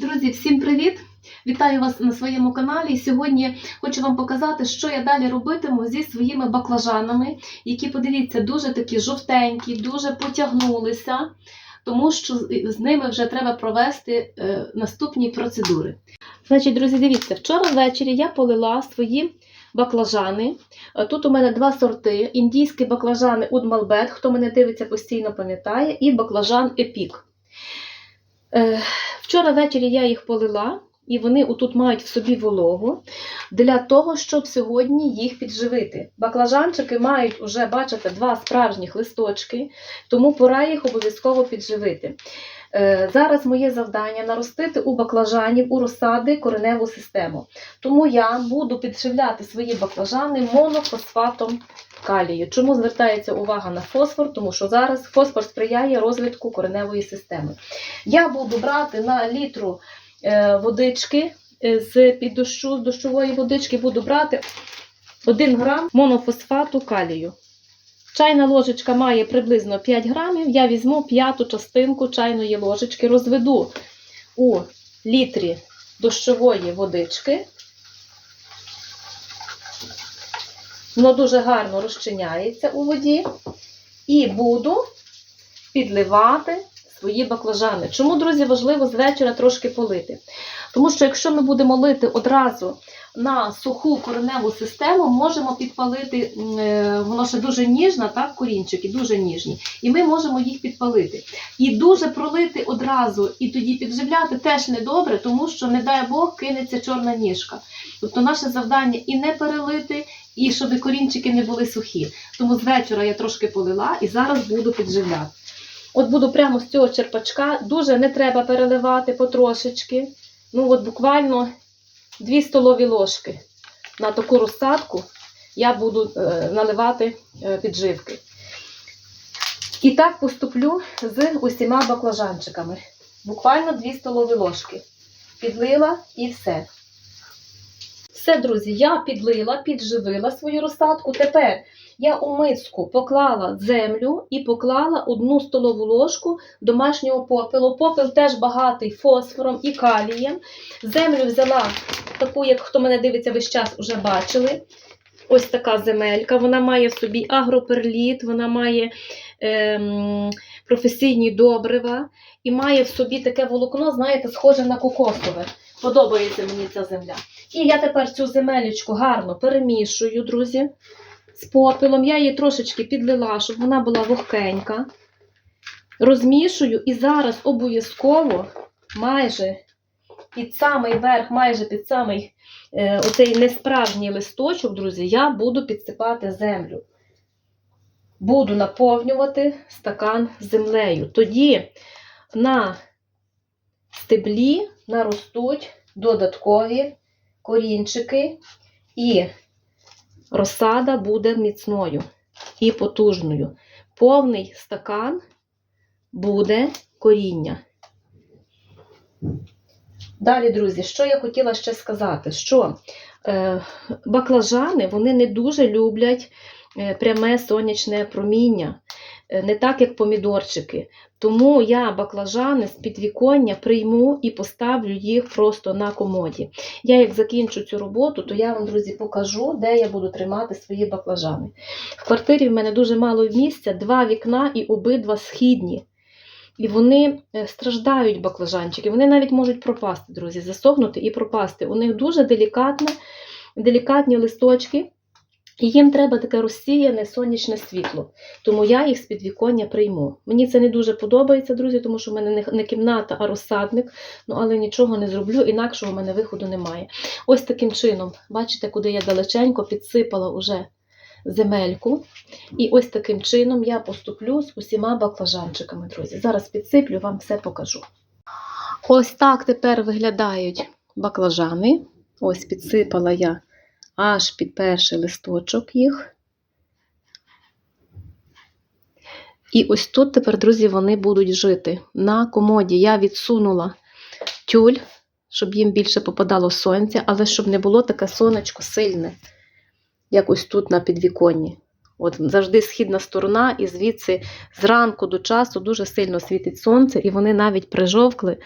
Друзі, всім привіт! Вітаю вас на своєму каналі. Сьогодні хочу вам показати, що я далі робитиму зі своїми баклажанами, які, подивіться, дуже такі жовтенькі, дуже потягнулися, тому що з- з ними вже треба провести е, наступні процедури. Значить, друзі, дивіться, вчора ввечері я полила свої баклажани. Е, Тут у мене два сорти: індійські баклажани Удмалбет, хто мене дивиться, постійно пам'ятає, і баклажан Епік. Е, Вчора ввечері я їх полила, і вони отут мають в собі вологу для того, щоб сьогодні їх підживити. Баклажанчики мають уже, бачите, два справжніх листочки, тому пора їх обов'язково підживити. Е, Зараз моє завдання наростити у баклажанів у розсади кореневу систему. Тому я буду підживляти свої баклажани монофосфатом калію. Чому звертається увага на фосфор? Тому що зараз фосфор сприяє розвитку кореневої системи. Я буду брати на літру е, водички е, з під дощу, з дощової водички буду брати 1 грам монофосфату калію. Чайна ложечка має приблизно 5 грамів. Я візьму п'яту частинку чайної ложечки, розведу у літрі дощової водички. Воно дуже гарно розчиняється у воді. І буду підливати свої баклажани. Чому, друзі, важливо з вечора трошки полити? Тому що якщо ми будемо лити одразу на суху кореневу систему, можемо підпалити, е, воно ще дуже ніжна, так, корінчики, дуже ніжні, і ми можемо їх підпалити. І дуже пролити одразу і тоді підживляти теж недобре, тому що, не дай Бог, кинеться чорна ніжка. Тобто наше завдання і не перелити, і щоб корінчики не були сухі. Тому з вечора я трошки полила і зараз буду підживляти. От буду прямо з цього черпачка, дуже не треба переливати потрошечки. Ну, от буквально 2 столові ложки на таку розсадку я буду е, наливати е, підживки. І так поступлю з усіма баклажанчиками. Буквально 2 столові ложки. Підлила і все. Все, друзі, я підлила, підживила свою розсадку. Тепер я у миску поклала землю і поклала одну столову ложку домашнього попелу. Попел теж багатий фосфором і калієм. Землю взяла таку, як хто мене дивиться весь час, вже бачили. Ось така земелька. Вона має в собі агроперліт, вона має ем, професійні добрива і має в собі таке волокно, знаєте, схоже на кокосове. Подобається мені ця земля. І я тепер цю земелечку гарно перемішую, друзі, з попелом. Я її трошечки підлила, щоб вона була вогкенька. Розмішую і зараз обов'язково майже під самий верх, майже під самий е, оцей несправжній листочок, друзі, я буду підсипати землю. Буду наповнювати стакан землею. Тоді на стеблі наростуть додаткові корінчики, і розсада буде міцною і потужною. Повний стакан буде коріння. Далі, друзі, що я хотіла ще сказати, що е, баклажани вони не дуже люблять е, пряме сонячне проміння, не так, як помідорчики. Тому я баклажани з підвіконня прийму і поставлю їх просто на комоді. Я як закінчу цю роботу, то я вам, друзі, покажу, де я буду тримати свої баклажани. В квартирі в мене дуже мало місця, два вікна і обидва східні. І вони е, страждають баклажанчики. Вони навіть можуть пропасти, друзі, засохнути і пропасти. У них дуже делікатне, делікатні листочки, і їм треба таке розсіяне сонячне світло. Тому я їх з підвіконня прийму. Мені це не дуже подобається, друзі, тому що в мене не- кімната, а розсадник. Ну, але нічого не зроблю, інакшого в мене виходу немає. Ось таким чином, бачите, куди я далеченько підсипала уже земельку. І ось таким чином я поступлю з усіма баклажанчиками, друзі. Зараз підсиплю, вам все покажу. Ось так тепер виглядають баклажани. Ось підсипала я аж під перший листочок їх. І ось тут тепер, друзі, вони будуть жити. На комоді я відсунула тюль, щоб їм більше попадало сонця, але щоб не було таке сонечко сильне, як ось тут на підвіконні. От завжди східна сторона, і звідси зранку до часу дуже сильно світить сонце, і вони навіть прижовкли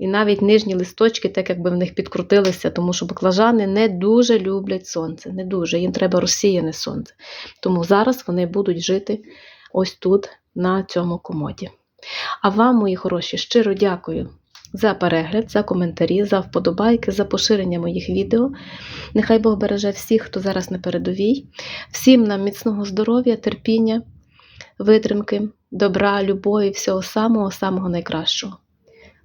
І навіть нижні листочки, так якби в них підкрутилися, тому що баклажани не дуже люблять сонце. Не дуже, їм треба розсіяне сонце. Тому зараз вони будуть жити ось тут, на цьому комоді. А вам, мої хороші, щиро дякую за перегляд, за коментарі, за вподобайки, за поширення моїх відео. Нехай Бог береже всіх, хто зараз на передовій. Всім нам міцного здоров'я, терпіння, витримки, добра, любові, всього самого-самого найкращого.